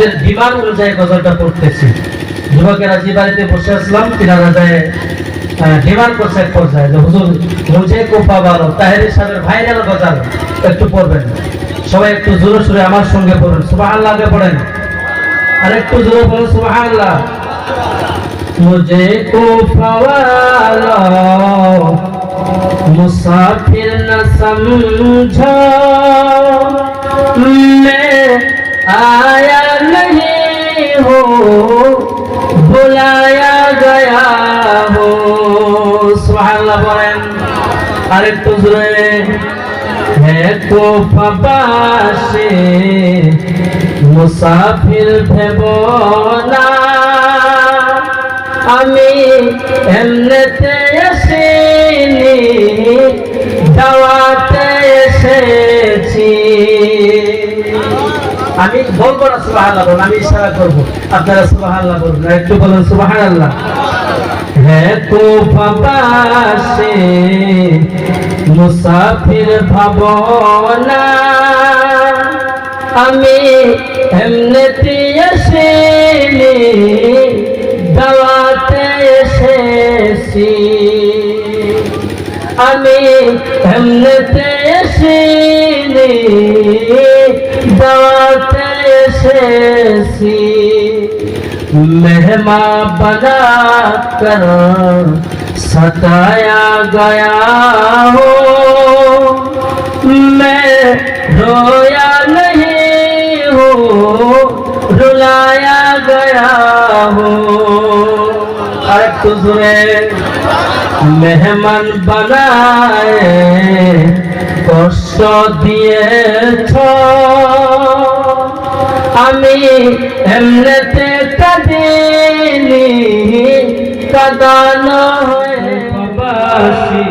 যুবকদের ডিমান্ড অনুযায়ী গজলটা পড়তেছি যুবকেরা যে বাড়িতে বসে আসলাম তিনারা যায় ডিমান্ড করছে এক পর্যায়ে যে হুজুর মুঝে কোপা ভালো তাহের সাহেবের ভাইরাল গজল একটু পড়বেন সবাই একটু জোরে সুরে আমার সঙ্গে পড়বেন সুবাহ আল্লাহ পড়েন আর একটু জোরে পড়েন সুবাহ আল্লাহ मुझे को फवालो मुसाफिर न समझो मैं आया नहीं ভুলায়া গয়া হো। সুবহানাল্লাহ বলেন। আরেকটু তো মুসাফির ভেব না আমি এমনিতে আসে আমি বলব না সুবাহ বলুন, আমি ইশারা করব। আপনারা সুবাহ আল্লাহ বলুন একটু বলুন সুবাহ আল্লাহ হ্যাঁ তো পাশে মুসাফির ভাবনা, আমি এমনিতে দাওয়াতে এসেছি। আমি এমনিতে এসেনি दाते से मेहमा बना कर सताया गया हो। मैं रोया नहीं हो, रुलाया गया हो। अरे तुझे मेहमान बनाए और কষ্ট দিয়েছ আমি এমনিতে কাঁদিনি, কাদানো হয়ে প্রবাসী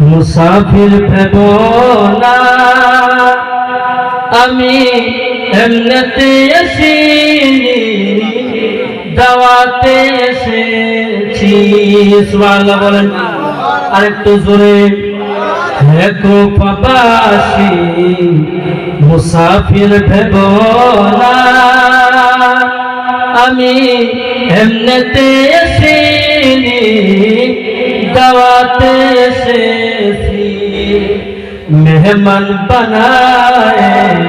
মুসাফির ভেব না। আমি এমনিতে এসিনি দাওয়াতে এসেছি। সুবহানাল্লাহ বলেন। আরেকটু জোরে। হেকো পাবাসি মুসাফির ভেব আমি এমনিতে এসেনি দাওয়াতে এসেছি মেহমান বানায়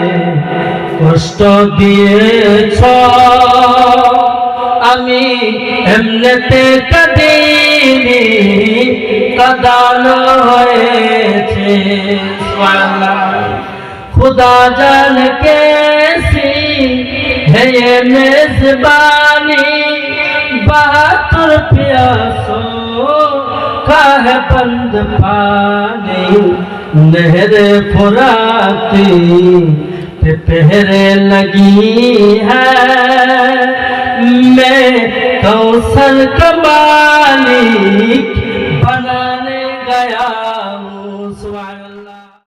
কষ্ট দিয়েছ আমি এমনিতে কাদিনি কাদানো হয়েছে खुदा जान कैसी है ये मेजबानी? बहादुर प्यासों का है बंद पानी। नहर फुराती पे पहरे लगी है। मैं कौशल कमाली